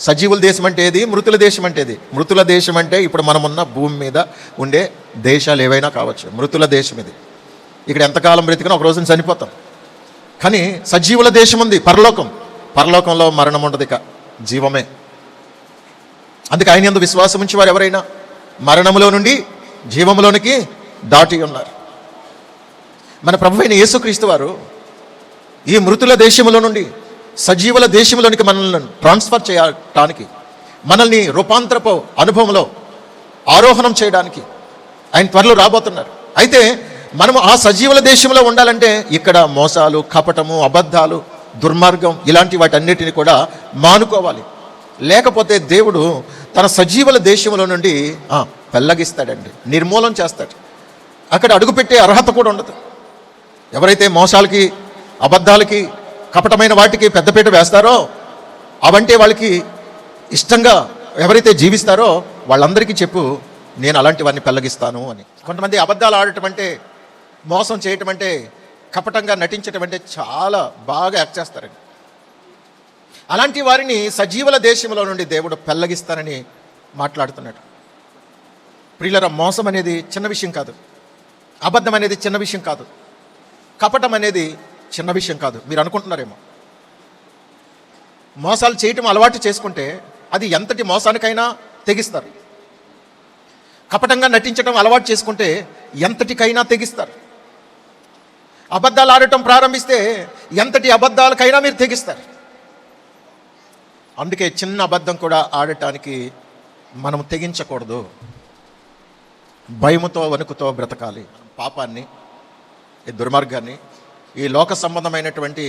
సజీవుల దేశం అంటే ఏది? మృతుల దేశం అంటే ఏది? మృతుల దేశం అంటే ఇప్పుడు మనం ఉన్న భూమి మీద ఉండే దేశాలు ఏవైనా కావచ్చు. మృతుల దేశం ఇది. ఇక్కడ ఎంతకాలం బ్రతికినా ఒక రోజున చనిపోతాం. కానీ సజీవుల దేశం ఉంది పరలోకం. పరలోకంలో మరణం ఉండదు ఇక. జీవమే. అందుకే ఆయన ఎందు విశ్వాసం ఉంచి వారు ఎవరైనా? మరణములో నుండి జీవములోనికి దాటి ఉన్నారు. మన ప్రభు అయిన యేసుక్రీస్తు వారు ఈ మృతుల దేశములో నుండి సజీవుల దేశంలోనికి మనల్ని ట్రాన్స్ఫర్ చేయటానికి మనల్ని రూపాంతరపు అనుభవంలో ఆరోహణం చేయడానికి ఆయన త్వరలో రాబోతున్నారు. అయితే మనము ఆ సజీవుల దేశంలో ఉండాలంటే ఇక్కడ మోసాలు కపటము అబద్ధాలు దుర్మార్గం ఇలాంటి వాటన్నిటిని కూడా మానుకోవాలి. లేకపోతే దేవుడు తన సజీవుల దేశంలో నుండి పెల్లగిస్తాడండి నిర్మూలన చేస్తాడు. అక్కడ అడుగుపెట్టే అర్హత కూడా ఉండదు. ఎవరైతే మోసాలకి అబద్ధాలకి కపటమైన వాటికి పెద్దపీట వేస్తారో అవంటే వాళ్ళకి ఇష్టంగా ఎవరైతే జీవిస్తారో వాళ్ళందరికీ చెప్పు నేను అలాంటి వారిని పెళ్ళగిస్తాను అని. కొంతమంది అబద్ధాలు ఆడటం అంటే మోసం చేయటం అంటే కపటంగా నటించటం అంటే చాలా బాగా యాక్ట్ చేస్తారండి. అలాంటి వారిని సజీవుల దేశంలో నుండి దేవుడు పెళ్ళగిస్తానని మాట్లాడుతున్నాడు. ప్రియులర మోసం అనేది చిన్న విషయం కాదు. అబద్ధం అనేది చిన్న విషయం కాదు. కపటం అనేది చిన్న విషయం కాదు. మీరు అనుకుంటున్నారేమో. మోసాలు చేయటం అలవాటు చేసుకుంటే అది ఎంతటి మోసానికైనా తెగిస్తారు. కపటంగా నటించడం అలవాటు చేసుకుంటే ఎంతటికైనా తెగిస్తారు. అబద్ధాలు ఆడటం ప్రారంభిస్తే ఎంతటి అబద్ధాలకైనా మీరు తెగిస్తారు. అందుకే చిన్న అబద్ధం కూడా ఆడటానికి మనం తెగించకూడదు. భయముతో వణుకుతో బ్రతకాలి. పాపాన్ని ఈ దుర్మార్గాన్ని ఈ లోక సంబంధమైనటువంటి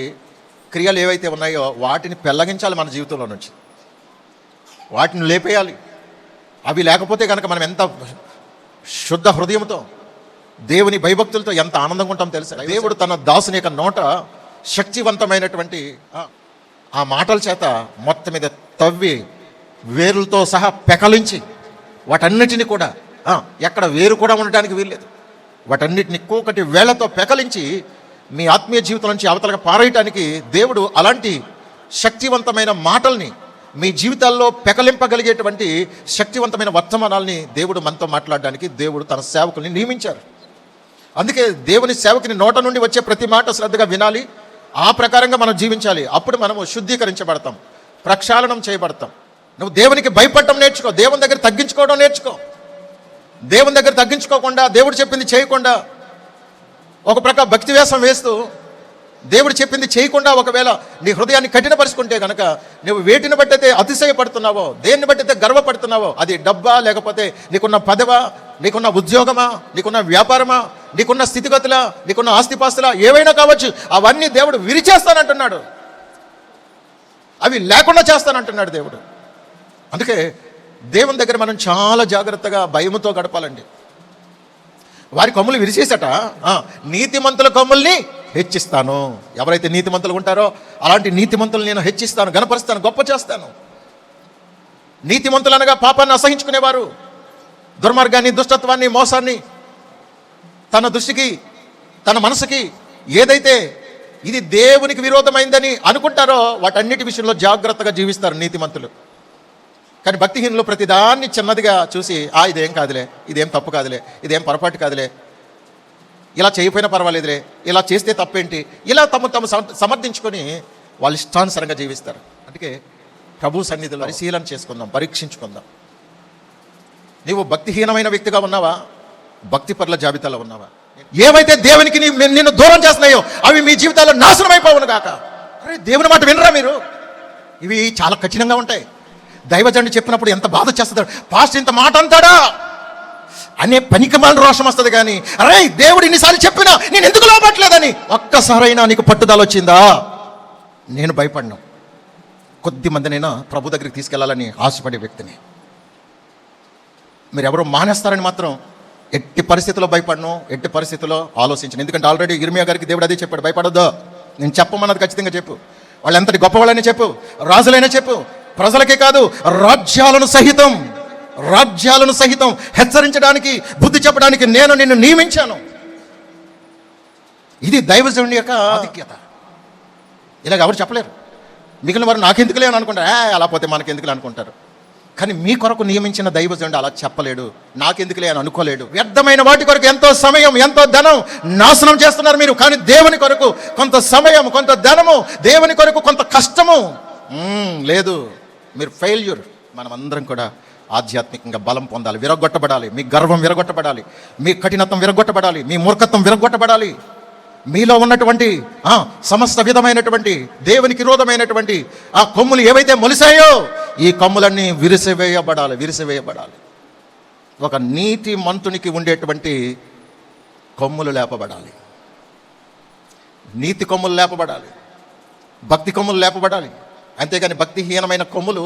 క్రియలు ఏవైతే ఉన్నాయో వాటిని పెళ్ళగించాలి మన జీవితంలో నుంచి. వాటిని లేపేయాలి. అవి లేకపోతే కనుక మనం ఎంత శుద్ధ హృదయంతో దేవుని భయభక్తులతో ఎంత ఆనందంగా ఉంటాం తెలుసా? దేవుడు తన దాసుని యొక్క నోట శక్తివంతమైనటువంటి ఆ, మాటల చేత మొత్తం మీద తవ్వి వేరులతో సహా పెకలించి వాటన్నిటిని కూడా ఎక్కడ వేరు కూడా ఉండడానికి వీల్లేదు. వాటన్నిటిని ఒక్కొక్కటి వేళ్ళతో పెకలించి మీ ఆత్మీయ జీవితం నుంచి అవతలకు పారేయటానికి దేవుడు అలాంటి శక్తివంతమైన మాటల్ని మీ జీవితాల్లో పెకలింపగలిగేటువంటి శక్తివంతమైన వర్తమానాల్ని దేవుడు మనతో మాట్లాడడానికి దేవుడు తన సేవకుల్ని నియమించారు. అందుకే దేవుని సేవకుని నోట నుండి వచ్చే ప్రతి మాట శ్రద్ధగా వినాలి. ఆ ప్రకారంగా మనం జీవించాలి. అప్పుడు మనము శుద్ధీకరించబడతాం. ప్రక్షాళనం చేయబడతాం. నువ్వు దేవునికి భయపడటం నేర్చుకో. దేవుని దగ్గర తగ్గించుకోవడం నేర్చుకో. దేవుని దగ్గర తగ్గించుకోకుండా దేవుడు చెప్పింది చేయకుండా ఒక ప్రక భక్తి వేషం వేస్తూ దేవుడు చెప్పింది చేయకుండా ఒకవేళ నీ హృదయాన్ని కఠినపరుచుకుంటే కనుక నువ్వు వేటిని బట్టయితే అతిశయపడుతున్నావో దేన్ని బట్టయితే గర్వపడుతున్నావో అది డబ్బా లేకపోతే నీకున్న పదవా నీకున్న ఉద్యోగమా నీకున్న వ్యాపారమా నీకున్న స్థితిగతులా నీకున్న ఆస్తిపాస్తులా ఏవైనా కావచ్చు అవన్నీ దేవుడు విరిచేస్తానంటున్నాడు. అవి లేకుండా చేస్తానంటున్నాడు దేవుడు. అందుకే దేవుని దగ్గర మనం చాలా జాగ్రత్తగా భయముతో గడపాలండి. వారి కొమ్ములు విరిచేసట ఆ, నీతిమంతుల కొమ్ముల్ని హెచ్చిస్తాను. ఎవరైతే నీతిమంతులు ఉంటారో అలాంటి నీతిమంతులు నేను హెచ్చిస్తాను గనపరుస్తాను గొప్ప చేస్తాను. నీతిమంతులు అనగా పాపాన్ని అసహించుకునేవారు దుర్మార్గాన్ని దుష్టత్వాన్ని మోసాన్ని తన దృష్టికి తన మనసుకి ఏదైతే ఇది దేవునికి విరోధమైందని అనుకుంటారో వాటన్నిటి విషయంలో జాగ్రత్తగా జీవిస్తారు నీతిమంతులు. కానీ భక్తిహీనులు ప్రతిదాన్ని చిన్నదిగా చూసి ఆ ఇదేం కాదులే ఇదేం తప్పు కాదులే ఇదేం పొరపాటు కాదులే ఇలా చేయకపోయినా పర్వాలేదులే ఇలా చేస్తే తప్పేంటి? ఇలా తమ తమ సమర్థించుకొని వాళ్ళు ఇష్టానుసరంగా జీవిస్తారు. అందుకే ప్రభు సన్నిధిలో పరిశీలన చేసుకుందాం పరీక్షించుకుందాం. నీవు భక్తిహీనమైన వ్యక్తిగా ఉన్నావా? భక్తి పరుల జాబితాలో ఉన్నావా? ఏవైతే దేవునికి నిన్ను దూరం చేస్తున్నాయో అవి మీ జీవితాల్లో నాశనం అయిపోవును కాక అరే దేవుని మాట వినరా మీరు? ఇవి చాలా కఠినంగా ఉంటాయి. దైవజనుడు చెప్పినప్పుడు ఎంత బాధ చేస్తాడు? పాస్ట్ ఇంత మాట అంటాడా? అనే పనికిమాల రోషం వస్తుంది కానీ అరే దేవుడు ఇన్నిసార్లు చెప్పినా నేను ఎందుకు లోపట్లేదని ఒక్కసారైనా నీకు పట్టుదల వచ్చిందా? నేను భయపడినా కొద్ది మందినైనా ప్రభు దగ్గరికి తీసుకెళ్ళాలని ఆశపడే వ్యక్తిని. మీరు ఎవరో మానేస్తారని మాత్రం ఎట్టి పరిస్థితుల్లో భయపడను ఎట్టి పరిస్థితుల్లో ఆలోచించను. ఎందుకంటే ఆల్రెడీ ఇర్మియా గారికి దేవుడు అదే చెప్పాడు భయపడొద్దు. నేను చెప్పమన్నది ఖచ్చితంగా చెప్పు. వాళ్ళు ఎంతటి గొప్పవాళ్ళని చెప్పు రాజులైనా చెప్పు. ప్రజలకే కాదు రాజ్యాలను సహితం రాజ్యాలను సహితం హెచ్చరించడానికి బుద్ధి చెప్పడానికి నేను నిన్ను నియమించాను. ఇది దైవజనుడి యొక్క ఆధిక్యత. ఇలాగ ఎవరు చెప్పలేరు. మిగిలిన వారు నాకెందుకులే అని అనుకుంటారు. "ఏ, అలా పోతే మనకెందుకులే అనుకుంటారు. కానీ మీ కొరకు నియమించిన దైవజనుడు అలా చెప్పలేడు. నాకెందుకులే అని అనుకోలేడు. వ్యర్థమైన వాటి కొరకు ఎంతో సమయం ఎంతో ధనం నాశనం చేస్తున్నారు మీరు. కానీ దేవుని కొరకు కొంత సమయం కొంత ధనము దేవుని కొరకు కొంత కష్టము. లేదు. మీరు ఫెయిల్యూర్ మనం అందరం కూడా ఆధ్యాత్మికంగా బలం పొందాలి విరగొట్టబడాలి మీ గర్వం విరగొట్టబడాలి మీ కఠినత్వం విరగొట్టబడాలి మీ మూర్ఖత్వం విరగొట్టబడాలి మీలో ఉన్నటువంటి సమస్త విధమైనటువంటి దేవునికి విరోధమైనటువంటి ఆ కొమ్ములు ఏవైతే మొలిసాయో ఈ కొమ్ములన్నీ విరిసివేయబడాలి విరిసివేయబడాలి. ఒక నీతి మంతునికి ఉండేటువంటి కొమ్ములు లేపబడాలి. నీతి కొమ్ములు లేపబడాలి. భక్తి కొమ్ములు లేపబడాలి. అంతేగాని భక్తిహీనమైన కొమ్ములు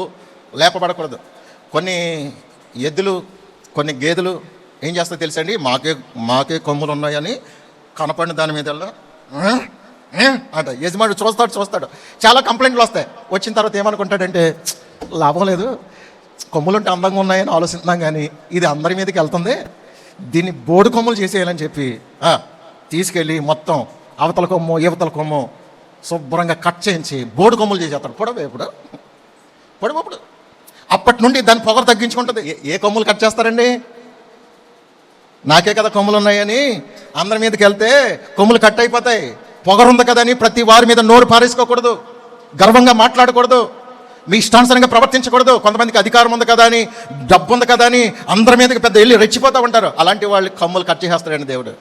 లేపబడకూడదు. కొన్ని ఎద్దులు కొన్ని గేదెలు ఏం చేస్తాయో తెలుసండి? మాకే మాకే కొమ్ములు ఉన్నాయని కనపడిన దాని మీద అంట. యజమానుడు చూస్తాడు చూస్తాడు. చాలా కంప్లైంట్లు వస్తాయి. వచ్చిన తర్వాత ఏమనుకుంటాడంటే లాభం లేదు. కొమ్ములుంటే అందంగా ఉన్నాయని ఆలోచిస్తున్నాం కానీ ఇది అందరి మీదకి వెళ్తుంది. దీన్ని బోడు కొమ్ములు చేసేయాలని చెప్పి తీసుకెళ్ళి మొత్తం అవతల కొమ్ము యువతల కొమ్ము శుభ్రంగా కట్ చేయించి బోడు కొమ్ములు చేసేస్తాడు. పొడవు ఇప్పుడు. పొడవప్పుడు అప్పటి నుండి దాని పొగరు తగ్గించుకుంటుంది. ఏ- కొమ్ములు కట్ చేస్తారండి? నాకే కదా కొమ్ములు ఉన్నాయని. అందరి మీదకి వెళ్తే కొమ్ములు కట్ అయిపోతాయి. పొగరుంది కదని ప్రతి వారి మీద నోరు పారేసుకోకూడదు. గర్వంగా మాట్లాడకూడదు. మీ ఇష్టానుసరంగా ప్రవర్తించకూడదు. కొంతమందికి అధికారం ఉంది కదా అని డబ్బు ఉంది కదా అని అందరి మీదకి పెద్ద వెళ్ళి రెచ్చిపోతూ ఉంటారు. అలాంటి వాళ్ళు కొమ్ములు కట్ చేసేస్తాడండి దేవుడు.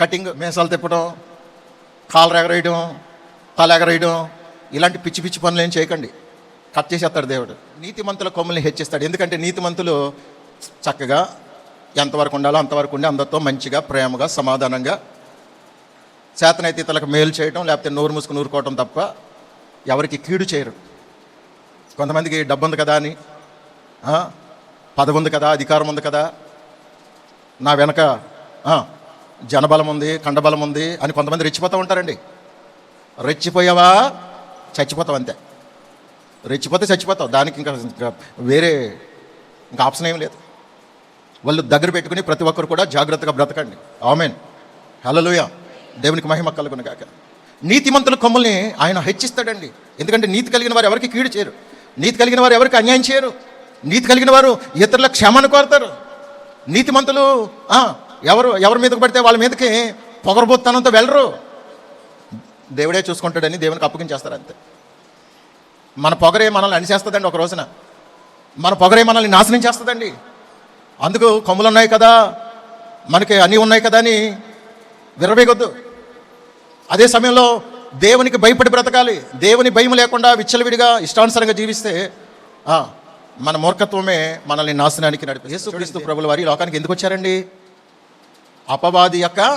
కటింగ్ మేసాలు తిప్పడం కాలర్ ఎగరేయడం తల ఎగరేయడం ఇలాంటి పిచ్చి పిచ్చి పనులు ఏం చేయకండి. కట్ చేసేస్తాడు దేవుడు. నీతిమంతుల కొమ్మల్ని హెచ్చిస్తాడు. ఎందుకంటే నీతిమంతులు చక్కగా ఎంతవరకు ఉండాలో అంతవరకు ఉండి అందరితో మంచిగా ప్రేమగా సమాధానంగా చేతనైతే ఇతరులకు మేలు చేయడం లేకపోతే నోరు మూసుకుని నూరుకోవటం తప్ప ఎవరికి కీడు చేయరు. కొంతమందికి డబ్బు ఉంది కదా అని పదవి ఉంది కదా అధికారం ఉంది కదా నా వెనక జనబలం ఉంది కండబలం ఉంది అని కొంతమంది రెచ్చిపోతూ ఉంటారండి. రెచ్చిపోయావా? చచ్చిపోతావు అంతే. రెచ్చిపోతే చచ్చిపోతావు. దానికి ఇంకా ఇంకా వేరే ఇంకా ఆప్షన్ ఏం లేదు. వాళ్ళు దగ్గర పెట్టుకుని ప్రతి ఒక్కరు కూడా జాగ్రత్తగా బ్రతకండి. ఆమెన్. హల్లెలూయా. దేవునికి మహిమ కలుగును కాక నీతిమంతుల కొమ్మల్ని ఆయన హెచ్చిస్తాడండి. ఎందుకంటే నీతి కలిగిన వారు ఎవరికి కీడు చేయరు. నీతి కలిగిన వారు ఎవరికి అన్యాయం చేయరు. నీతి కలిగిన వారు ఇతరుల క్షమను కోరతారు. నీతిమంతులు ఎవరు ఎవరి మీదకి పడితే వాళ్ళ మీదకి పొగరబోత్తనంతో వెళ్ళరు. దేవుడే చూసుకుంటాడని దేవునికి అప్పగించేస్తారు అంతే. మన పొగరే మనల్ని అనిచేస్తుందండి ఒక రోజున. మన పొగరే మనల్ని నాశనం చేస్తుందండి. అందుకు కొమ్ములు ఉన్నాయి కదా మనకి అన్నీ ఉన్నాయి కదా అని విరవేగొద్దు అదే సమయంలో దేవునికి భయపడి బ్రతకాలి. దేవుని భయం లేకుండా విచ్చలవిడిగా ఇష్టానుసారంగా జీవిస్తే మన మూర్ఖత్వమే మనల్ని నాశనానికి నడిపి యేసుక్రీస్తు ప్రభుల వారి లోకానికి ఎందుకు వచ్చారండి? అపవాది యొక్క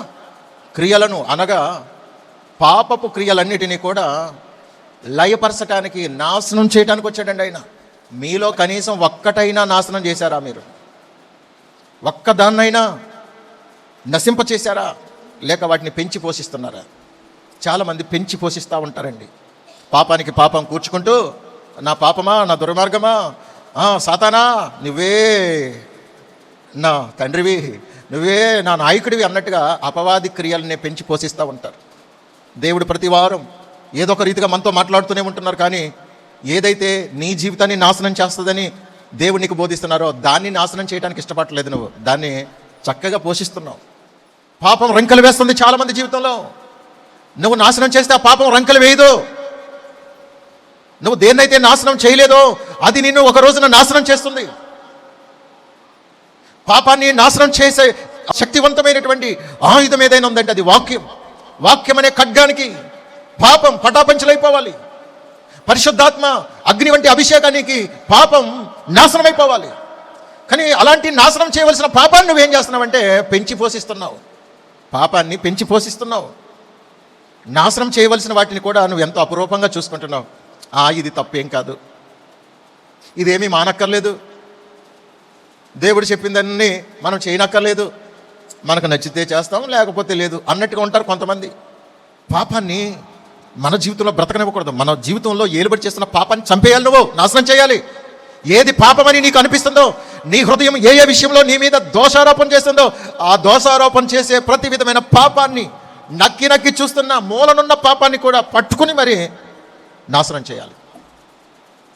క్రియలను అనగా పాపపు క్రియలన్నిటినీ కూడా లయపరచటానికి నాశనం చేయడానికి వచ్చాడండి ఆయన. మీలో కనీసం ఒక్కటైనా నాశనం చేశారా మీరు? ఒక్కదాన్నైనా నశింప చేశారా? లేక వాటిని పెంచి పోషిస్తున్నారా? చాలామంది పెంచి పోషిస్తూ ఉంటారండి. పాపానికి పాపం కూర్చుకుంటూ నా పాపమా? నా దుర్మార్గమా? సాతానా? నువ్వే నా తండ్రివి. నువ్వే నా నాయకుడివి అన్నట్టుగా అపవాది క్రియల్ని పెంచి పోషిస్తూ ఉంటారు. దేవుడు ప్రతి వారం ఏదో ఒక రీతిగా మనతో మాట్లాడుతూనే ఉంటున్నారు కానీ ఏదైతే నీ జీవితాన్ని నాశనం చేస్తుందని దేవుడు నీకు బోధిస్తున్నారో దాన్ని నాశనం చేయడానికి ఇష్టపడలేదు నువ్వు. దాన్ని చక్కగా పోషిస్తున్నావు. పాపం రంకలు వేస్తుంది చాలామంది జీవితంలో. నువ్వు నాశనం చేస్తే ఆ పాపం రంకలు వేయదు. నువ్వు దేన్నైతే నాశనం చేయలేదో అది నిన్ను ఒక రోజున నాశనం చేస్తుంది. పాపాన్ని నాశనం చేసే శక్తివంతమైనటువంటి ఆయుధం ఏదైనా ఉందంటే అది వాక్యం. వాక్యం అనే ఖడ్గానికి పాపం పటాపంచలైపోవాలి. పరిశుద్ధాత్మ అగ్ని వంటి అభిషేకానికి పాపం నాశనమైపోవాలి. కానీ అలాంటి నాశనం చేయవలసిన పాపాన్ని నువ్వేం చేస్తున్నావంటే పెంచి పోషిస్తున్నావు. పాపాన్ని పెంచి పోషిస్తున్నావు. నాశనం చేయవలసిన వాటిని కూడా నువ్వు ఎంతో అపురూపంగా చూసుకుంటున్నావు. ఆ ఇది తప్పేం కాదు. ఇదేమీ మానక్కర్లేదు. దేవుడు చెప్పిందన్నీ మనం చేయనక్కర్లేదు. మనకు నచ్చితే చేస్తాం లేకపోతే లేదు అన్నట్టుగా ఉంటారు కొంతమంది. పాపాన్ని మన జీవితంలో బ్రతకనివ్వకూడదు. మన జీవితంలో ఏలుబడి చేస్తున్న పాపాన్ని చంపేయాలి నువ్వు. నాశనం చేయాలి. ఏది పాపమని నీకు అనిపిస్తుందో నీ హృదయం ఏ ఏ విషయంలో నీ మీద దోషారోపణ చేస్తుందో ఆ దోషారోపణ చేసే ప్రతి విధమైన పాపాన్ని నక్కి నక్కి చూస్తున్న మూలనున్న పాపాన్ని కూడా పట్టుకుని మరి నాశనం చేయాలి.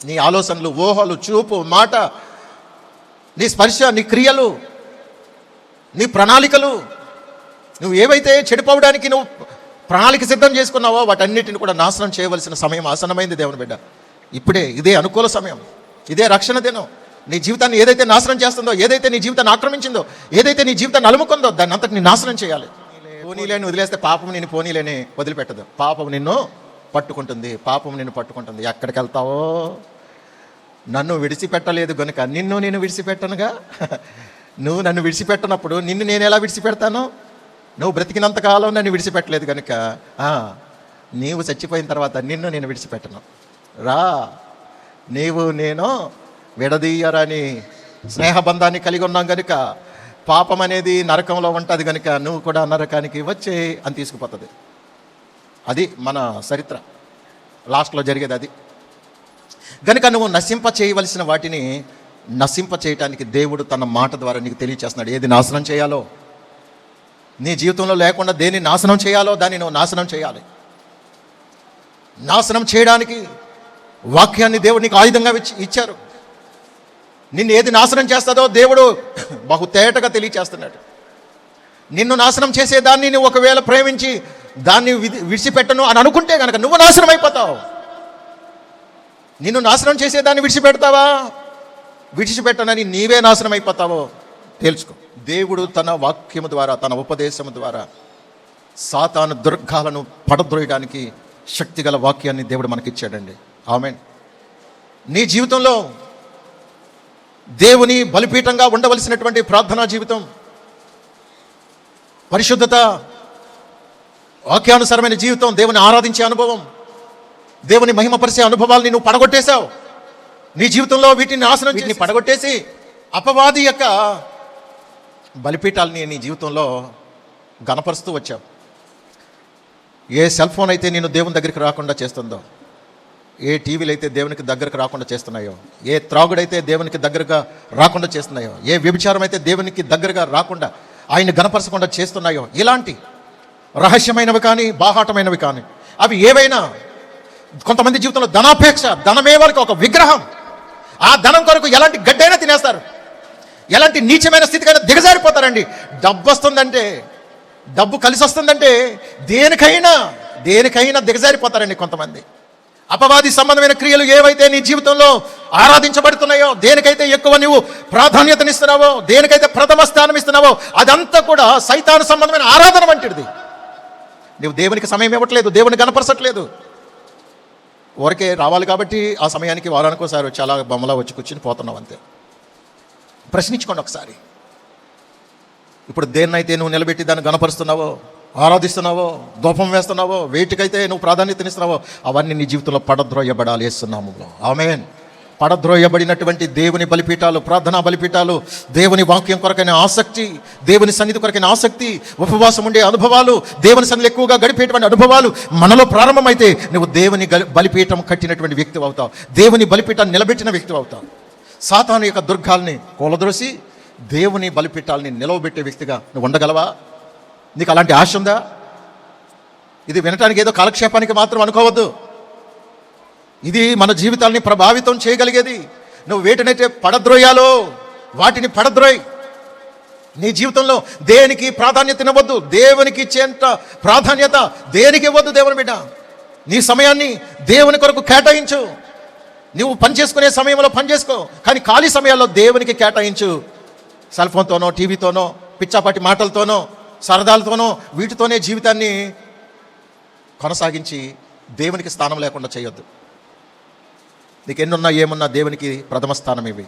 నీ ఆలోచనలు ఊహలు చూపు మాట నీ స్పర్శ నీ క్రియలు నీ ప్రణాళికలు నువ్వు ఏవైతే చెడిపోవడానికి నువ్వు ప్రణాళిక సిద్ధం చేసుకున్నావో వాటన్నిటిని కూడా నాశనం చేయవలసిన సమయం ఆసనమైంది దేవుని బిడ్డ. ఇప్పుడే ఇదే అనుకూల సమయం. ఇదే రక్షణ దినం. నీ జీవితాన్ని ఏదైతే నాశనం చేస్తుందో ఏదైతే నీ జీవితాన్ని ఆక్రమించిందో ఏదైతే నీ జీవితాన్ని అలుముకుందో దాన్ని అంతటిని నాశనం చేయాలి. పోనీలేని వదిలేస్తే పాపం నేను పోనీలేని వదిలిపెట్టదు. పాపం నిన్ను పట్టుకుంటుంది. పాపం నిన్ను పట్టుకుంటుంది. ఎక్కడికి వెళ్తావో నన్ను విడిచిపెట్టలేదు గనుక నిన్ను నేను విడిచిపెట్టనుగా? నువ్వు నన్ను విడిచిపెట్టనప్పుడు నిన్ను నేను ఎలా విడిచిపెడతాను? నువ్వు బ్రతికినంత కాలం నన్ను విడిచిపెట్టలేదు కనుక నీవు చచ్చిపోయిన తర్వాత నిన్ను నేను విడిచిపెట్టను. రా నీవు నేను విడదీయరని స్నేహబంధాన్ని కలిగి ఉన్నాం కనుక పాపం అనేది నరకంలో ఉంటుంది కనుక నువ్వు కూడా నరకానికి వచ్చే అని తీసుకుపోతుంది. అది మన చరిత్ర. లాస్ట్లో జరిగేది అది. గనుక నువ్వు నశింప చేయవలసిన వాటిని నశింప చేయటానికి దేవుడు తన మాట ద్వారా నీకు తెలియచేస్తున్నాడు. ఏది నాశనం చేయాలో? నీ జీవితంలో లేకుండా దేన్ని నాశనం చేయాలో దాన్ని నువ్వు నాశనం చేయాలి. నాశనం చేయడానికి వాక్యాన్ని దేవుడు నీకు ఆయుధంగా ఇచ్చి- ఇచ్చారు. నిన్ను ఏది నాశనం చేస్తుందో దేవుడు బహు తేటగా తెలియచేస్తున్నాడు. నిన్ను నాశనం చేసేదాన్ని నువ్వు ఒకవేళ ప్రేమించి దాన్ని విడిచిపెట్టను అని అనుకుంటే కనుక నువ్వు నాశనం అయిపోతావు. నిన్ను నాశనం చేసేదాన్ని విడిచిపెడతావా? విడిచిపెట్టనని నీవే నాశనం అయిపోతావో తేల్చుకో. దేవుడు తన వాక్యము ద్వారా తన ఉపదేశము ద్వారా సాతాను దుర్గాలను పడద్రోయడానికి శక్తిగల వాక్యాన్ని దేవుడు మనకిచ్చాడండి. ఆమె నీ జీవితంలో దేవుని బలిపీఠంగా ఉండవలసినటువంటి ప్రార్థనా జీవితం పరిశుద్ధత వాక్యానుసారమైన జీవితం దేవుని ఆరాధించే అనుభవం దేవుని మహిమపరిచే అనుభవాల్ని నువ్వు పడగొట్టేశావు. నీ జీవితంలో వీటిని నాశనం వీటిని పడగొట్టేసి అపవాది యొక్క బలిపీఠాలని నీ జీవితంలో గణపరుస్తూ వచ్చావు. ఏ సెల్ ఫోన్ అయితే నేను దేవుని దగ్గరికి రాకుండా చేస్తుందో ఏ టీవీలు అయితే దేవునికి దగ్గరకు రాకుండా చేస్తున్నాయో ఏ త్రాగుడైతే దేవునికి దగ్గరగా రాకుండా చేస్తున్నాయో ఏ వ్యభిచారం అయితే దేవునికి దగ్గరగా రాకుండా ఆయన్ని గణపరచకుండా చేస్తున్నాయో ఇలాంటి రహస్యమైనవి కానీ బాహాటమైనవి కానీ అవి ఏవైనా కొంతమంది జీవితంలో ధనాపేక్ష ధనమే వాళ్ళకి ఒక విగ్రహం. ఆ ధనం కొరకు ఎలాంటి గడ్డైనా తినేస్తారు. ఎలాంటి నీచమైన స్థితికైనా దిగజారిపోతారండి. డబ్బు వస్తుందంటే డబ్బు కలిసి వస్తుందంటే దేనికైనా దేనికైనా దిగజారిపోతారండి కొంతమంది. అపవాది సంబంధమైన క్రియలు ఏవైతే నీ జీవితంలో ఆరాధించబడుతున్నాయో దేనికైతే ఎక్కువ నువ్వు ప్రాధాన్యతనిస్తున్నావో దేనికైతే ప్రథమ స్థానం ఇస్తున్నావో అదంతా కూడా సైతాను సంబంధమైన ఆరాధన వంటిది. నువ్వు దేవునికి సమయం ఇవ్వట్లేదు దేవుని కనపరచట్లేదు ఊరికే రావాలి కాబట్టి ఆ సమయానికి వారానికి ఒకసారి వచ్చి అలా బొమ్మలా వచ్చి కూర్చుని పోతున్నావు అంతే. ప్రశ్నించుకోండి ఒకసారి. ఇప్పుడు దేన్నైతే నువ్వు నిలబెట్టి దాన్ని గనపరుస్తున్నావో ఆరాధిస్తున్నావో దూపం వేస్తున్నావో వేటికైతే నువ్వు ప్రాధాన్యతనిస్తున్నావో అవన్నీ నీ జీవితంలో పడద్రోయబడాలి వేస్తున్నాము ఆమెన్. పడద్రోయబడినటువంటి దేవుని బలిపీఠాలు ప్రార్థనా బలిపీఠాలు దేవుని వాక్యం కొరకైన ఆసక్తి దేవుని సన్నిధి కొరకైన ఆసక్తి ఉపవాసం ఉండే అనుభవాలు దేవుని సన్నిధి ఎక్కువగా గడిపేటువంటి అనుభవాలు మనలో ప్రారంభమైతే నువ్వు దేవుని బలిపీఠం కట్టినటువంటి వ్యక్తి అవుతావు. దేవుని బలిపీఠాన్ని నిలబెట్టిన వ్యక్తి అవుతావు. సాతాను యొక్క దుర్గాల్ని కూలద్రోసి దేవుని బలిపీఠాలని నిలవబెట్టే వ్యక్తిగా నువ్వు ఉండగలవా? నీకు అలాంటి ఆశ ఉందా? ఇది వినటానికి ఏదో కాలక్షేపానికి మాత్రం అనుకోవద్దు. ఇది మన జీవితాల్ని ప్రభావితం చేయగలిగేది. నువ్వు వేటినైతే పడద్రోయాలో వాటిని పడద్రోయ్. నీ జీవితంలో దేనికి ప్రాధాన్యత ఇవ్వద్దు దేవునికి ఇచ్చేంత ప్రాధాన్యత దేనికి ఇవ్వద్దు దేవుని బిడ్డ? నీ సమయాన్ని దేవుని కొరకు కేటాయించు. నువ్వు పని చేసుకునే సమయంలో పని చేసుకో. కానీ ఖాళీ సమయాల్లో దేవునికి కేటాయించు. సెల్ ఫోన్తోనో టీవీతోనో పిచ్చాపాటి మాటలతోనో సరదాలతోనో వీటితోనే జీవితాన్ని కొనసాగించి దేవునికి స్థానం లేకుండా చేయొద్దు. నీకు ఎన్నున్నా ఏమున్నా దేవునికి ప్రథమ స్థానం ఇవి.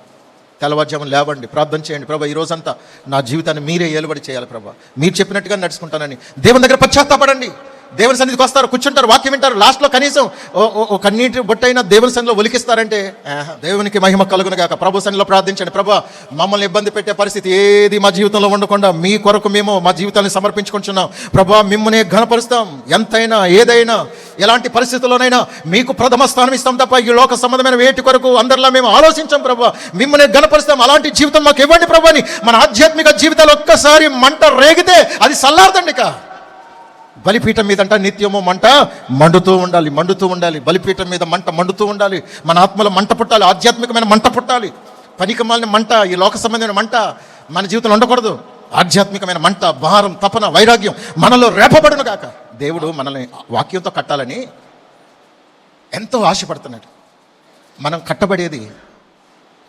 తెల్లవారుజామున లేవండి ప్రార్థన చేయండి. ప్రభా ఈ రోజంతా నా జీవితాన్ని మీరే ఏలుబడి చేయాలి ప్రభా. మీరు చెప్పినట్టుగా నడుచుకుంటానని. దేవుని దగ్గర పశ్చాత్తాపడండి. దేవుని సన్నిధికి వస్తారు కూర్చుంటారు వాక్యం వింటారు. లాస్ట్లో కనీసం ఓ- ఓ- ఓ కన్నీటి బొట్టైన దేవుని సన్నిధిలో ఒలికిస్తారంటే దేవునికి మహిమ కలుగును కాక ప్రభు సన్నిధిలో ప్రార్థించండి. ప్రభా మమ్మల్ని ఇబ్బంది పెట్టే పరిస్థితి ఏది మా జీవితంలో ఉండకుండా మీ కొరకు మేము మా జీవితాన్ని సమర్పించుకుంటున్నాం. ప్రభా మిమ్మల్ని ఘనపరుస్తాం. ఎంతైనా ఏదైనా ఎలాంటి పరిస్థితుల్లోనైనా మీకు ప్రథమ స్థానం ఇస్తాం తప్ప ఈ లోక సంబంధమైన వేటి కొరకు అందరిలా మేము ఆలోచించాం ప్రభా. మిమ్మల్ని గణపరుస్తాం అలాంటి జీవితం మాకు ఇవ్వండి ప్రభు అని మన ఆధ్యాత్మిక జీవితాలు ఒక్కసారి మంట రేగితే అది సల్లార్దండి ఇక బలిపీఠం మీద అంట నిత్యము మంట మండుతూ ఉండాలి మండుతూ ఉండాలి. బలిపీఠం మీద మంట మండుతూ ఉండాలి. మన ఆత్మలో మంట పుట్టాలి ఆధ్యాత్మికమైన మంట పుట్టాలి. పనికిమాలిన మంట ఈ లోక సంబంధమైన మంట మన జీవితంలో ఉండకూడదు. ఆధ్యాత్మికమైన మంట భారం తపన వైరాగ్యం మనలో రేపబడును గాక. దేవుడు మనల్ని వాక్యంతో కట్టాలని ఎంతో ఆశపడుతున్నాడు. మనం కట్టబడేది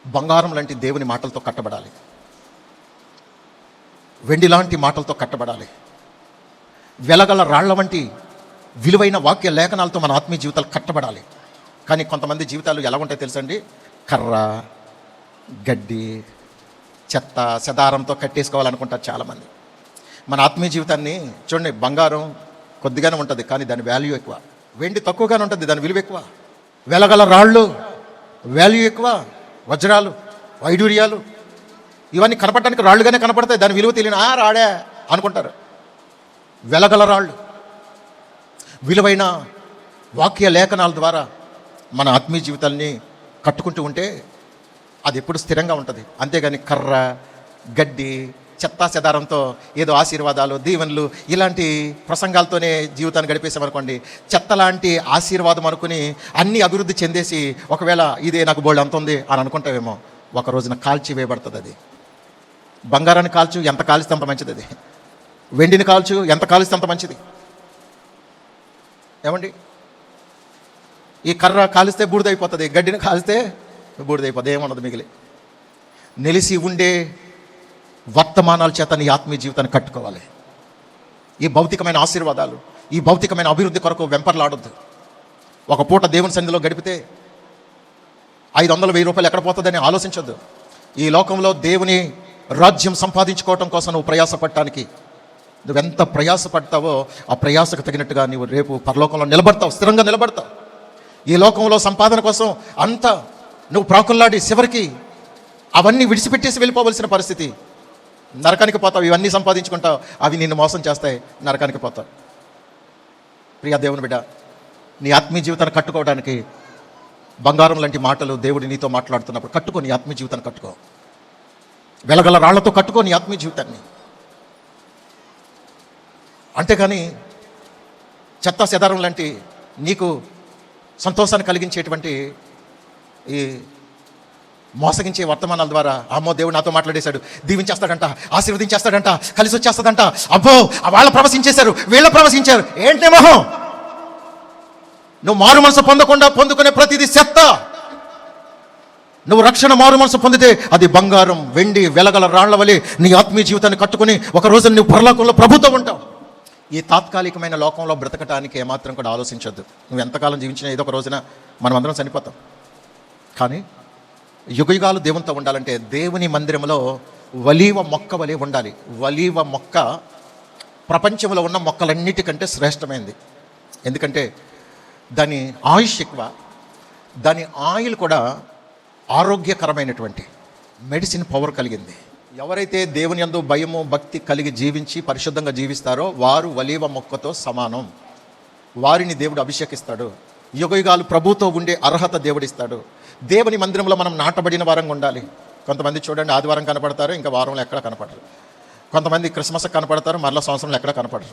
బంగారం లాంటి దేవుని మాటలతో కట్టబడాలి. వెండి లాంటి మాటలతో కట్టబడాలి. వెలగల రాళ్ళ వంటి విలువైన వాక్య లేఖనాలతో మన ఆత్మీయ జీవితాలు కట్టబడాలి. కానీ కొంతమంది జీవితాలు ఎలా ఉంటాయి తెలుసండి? కర్ర గడ్డి చెత్త సదారంతో కట్టేసుకోవాలనుకుంటారు చాలామంది. మన ఆత్మీయ జీవితాన్ని చూడండి బంగారం కొద్దిగానే ఉంటుంది కానీ దాని వాల్యూ ఎక్కువ. వెండి తక్కువగానే ఉంటుంది దాని విలువ ఎక్కువ. వెలగల రాళ్ళు వాల్యూ ఎక్కువ. వజ్రాలు వైడూర్యాలు ఇవన్నీ కనపడటానికి రాళ్ళుగానే కనపడతాయి దాని విలువ తెలియని ఆ రాడే అనుకుంటారు. వెలగలరాళ్ళు. విలువైన వాక్య లేఖనాల ద్వారా మన ఆత్మీయ జీవితాల్ని కట్టుకుంటూ ఉంటే అది ఎప్పుడు స్థిరంగా ఉంటుంది. అంతేగాని కర్ర గడ్డి చెత్తా చెదారంతో ఏదో ఆశీర్వాదాలు దీవెనలు ఇలాంటి ప్రసంగాలతోనే జీవితాన్ని గడిపేసామనుకోండి చెత్త లాంటి ఆశీర్వాదం అనుకుని అన్ని అభివృద్ధి చెందేసి ఒకవేళ ఇదే నాకు బోల్డ్ అంత ఉంది అని అనుకుంటావేమో ఒక రోజున కాల్చి వేయబడుతుంది అది. బంగారాన్ని కాల్చు ఎంత కాల్చితే అంత మంచిది అది వెండిని కాల్చు ఎంత కాలిస్తే అంత మంచిది. ఏమండి? ఈ కర్ర కాలిస్తే బూడిదైపోతుంది గడ్డిని కాలిస్తే బూడిదైపోతుంది ఏమన్నది మిగిలి. నిలిసి ఉండే వర్తమానాల చేత నీ ఆత్మీయ జీవితాన్ని కట్టుకోవాలి. ఈ భౌతికమైన ఆశీర్వాదాలు ఈ భౌతికమైన అభివృద్ధి కొరకు వెంపర్లాడొద్దు. ఒక పూట దేవుని సన్నిధిలో గడిపితే ఐదు వందల వెయ్యి రూపాయలు ఎక్కడ పోతుందని ఆలోచించొద్దు. ఈ లోకంలో దేవుని రాజ్యం సంపాదించుకోవటం కోసం నువ్వు ప్రయాసపడటానికి నువ్వెంత ప్రయాసపడతావో ఆ ప్రయాసకు తగినట్టుగా నువ్వు రేపు పరలోకంలో నిలబడతావు స్థిరంగా నిలబడతావు. ఈ లోకంలో సంపాదన కోసం అంత నువ్వు ప్రాకుల్లాడి చివరికి అవన్నీ విడిచిపెట్టేసి వెళ్ళిపోవలసిన పరిస్థితి. నరకానికి పోతావు ఇవన్నీ సంపాదించుకుంటావు అవి నిన్ను మోసం చేస్తాయి నరకానికి పోతావు. ప్రియా దేవుని బిడ్డ నీ ఆత్మీయ జీవితాన్ని కట్టుకోవడానికి బంగారం లాంటి మాటలు దేవుడు నీతో మాట్లాడుతున్నప్పుడు కట్టుకో నీ ఆత్మీయ జీవితాన్ని కట్టుకో. వెలగల రాళ్ళతో కట్టుకో నీ ఆత్మీయ జీవితాన్ని. అంతేకాని చెత్త సెదారం లాంటి నీకు సంతోషాన్ని కలిగించేటువంటి ఈ మోసగించే వర్తమానాల ద్వారా అమ్మో దేవుడు నాతో మాట్లాడేశాడు. దీవించేస్తాడంట ఆశీర్వదించేస్తాడంట కలిసి వచ్చేస్తాడంట అబ్బో ఆ వాళ్ళ ప్రవశించేశారు వీళ్ళ ప్రవశించారు. ఏంటి మొహం? నువ్వు మారు మనసు పొందకుండా పొందుకునే ప్రతిదీ చెత్త. నువ్వు రక్షణ మారు మనసు పొందితే అది బంగారం వెండి వెలగల రాళ్ళ వలె నీ ఆత్మీయ జీవితాన్ని కట్టుకుని ఒక రోజు నువ్వు పరలోకంలో ప్రభుత్వం ఉంటావు. ఈ తాత్కాలికమైన లోకంలో బ్రతకటానికి ఏమాత్రం కూడా ఆలోచించద్దు. నువ్వు ఎంతకాలం జీవించినా ఏదో ఒక రోజున మనం అందరం చనిపోతాం. కానీ యుగయుగాలు దేవునితో ఉండాలంటే దేవుని మందిరంలో వలీవ మొక్క వలె ఉండాలి. వలీవ మొక్క ప్రపంచంలో ఉన్న మొక్కలన్నిటికంటే శ్రేష్టమైనది ఎందుకంటే దాని ఆయుష్ ఎక్కువ దాని ఆయిల్ కూడా ఆరోగ్యకరమైనటువంటి మెడిసిన్ పవర్ కలిగింది. ఎవరైతే దేవుని యందు భయము భక్తి కలిగి జీవించి పరిశుద్ధంగా జీవిస్తారో వారు వలీవ మొక్కతో సమానం. వారిని దేవుడు అభిషేకిస్తాడు. యుగయుగాలు ప్రభుతో ఉండే అర్హత దేవుడిస్తాడు. దేవుని మందిరంలో మనం నాటబడిన వారంగా ఉండాలి. కొంతమంది చూడండి ఆదివారం కనపడతారు ఇంకా వారంలో ఎక్కడ కనపడరు. కొంతమంది క్రిస్మస్ కనపడతారు మరలా సంవత్సరంలో ఎక్కడ కనపడరు.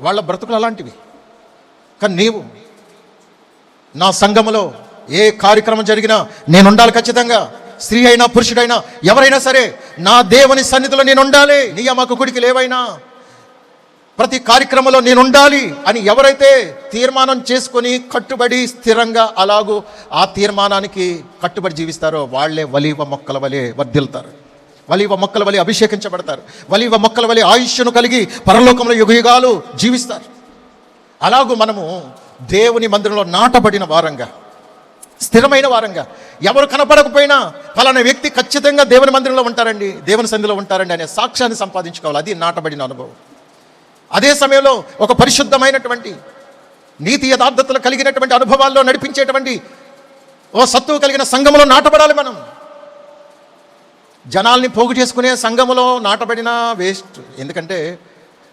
వాళ్ళ బ్రతుకులు అలాంటివి. కానీ నీవు నా సంఘములో ఏ కార్యక్రమం జరిగినా నేను ఉండాలి ఖచ్చితంగా. స్త్రీ అయినా పురుషుడైనా ఎవరైనా సరే నా దేవుని సన్నిధిలో నేను ఉండాలి. నియామక గుడికి లేవైనా ప్రతి కార్యక్రమంలో నేను ఉండాలి అని ఎవరైతే తీర్మానం చేసుకొని కట్టుబడి స్థిరంగా అలాగూ ఆ తీర్మానానికి కట్టుబడి జీవిస్తారో వాళ్ళే వలీవ మొక్కల వలె వర్ధిల్తారు వలీవ మొక్కల వలె అభిషేకించబడతారు. వలీవ మొక్కల వలె ఆయుష్ను కలిగి పరలోకంలో యుగయుగాలు జీవిస్తారు. అలాగూ మనము దేవుని మందిరంలో నాటబడిన వారంగా స్థిరమైన వారంగా. ఎవరు కనపడకపోయినా ఫలానా వ్యక్తి ఖచ్చితంగా దేవుని మందిరంలో ఉంటారండి దేవుని సంధిలో ఉంటారండి అనే సాక్ష్యాన్ని సంపాదించుకోవాలి. అది నాటబడిన అనుభవం. అదే సమయంలో ఒక పరిశుద్ధమైనటువంటి నీతి యథార్థతలు కలిగినటువంటి అనుభవాల్లో నడిపించేటువంటి ఓ సత్తువు కలిగిన సంఘములో నాటబడాలి మనం. జనాల్ని పోగు చేసుకునే సంఘములో నాటబడిన వేస్ట్. ఎందుకంటే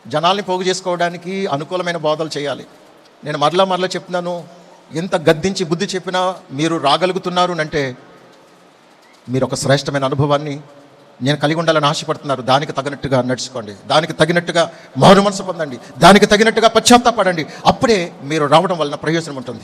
జనాల్ని పోగు చేసుకోవడానికి అనుకూలమైన బోధలు చేయాలి. నేను మరలా మరలా చెప్తున్నాను ఎంత గద్దించి బుద్ధి చెప్పినా మీరు రాగలుగుతున్నారు అంటే మీరు ఒక శ్రేష్టమైన అనుభవాన్ని నేను కలిగి ఉండాలని ఆశపడుతున్నారు. దానికి తగినట్టుగా నడుచుకోండి. దానికి తగినట్టుగా మారు మనసు పొందండి. దానికి తగినట్టుగా పశ్చాత్తాపడండి. అప్పుడే మీరు రావడం వలన ప్రయోజనం ఉంటుంది.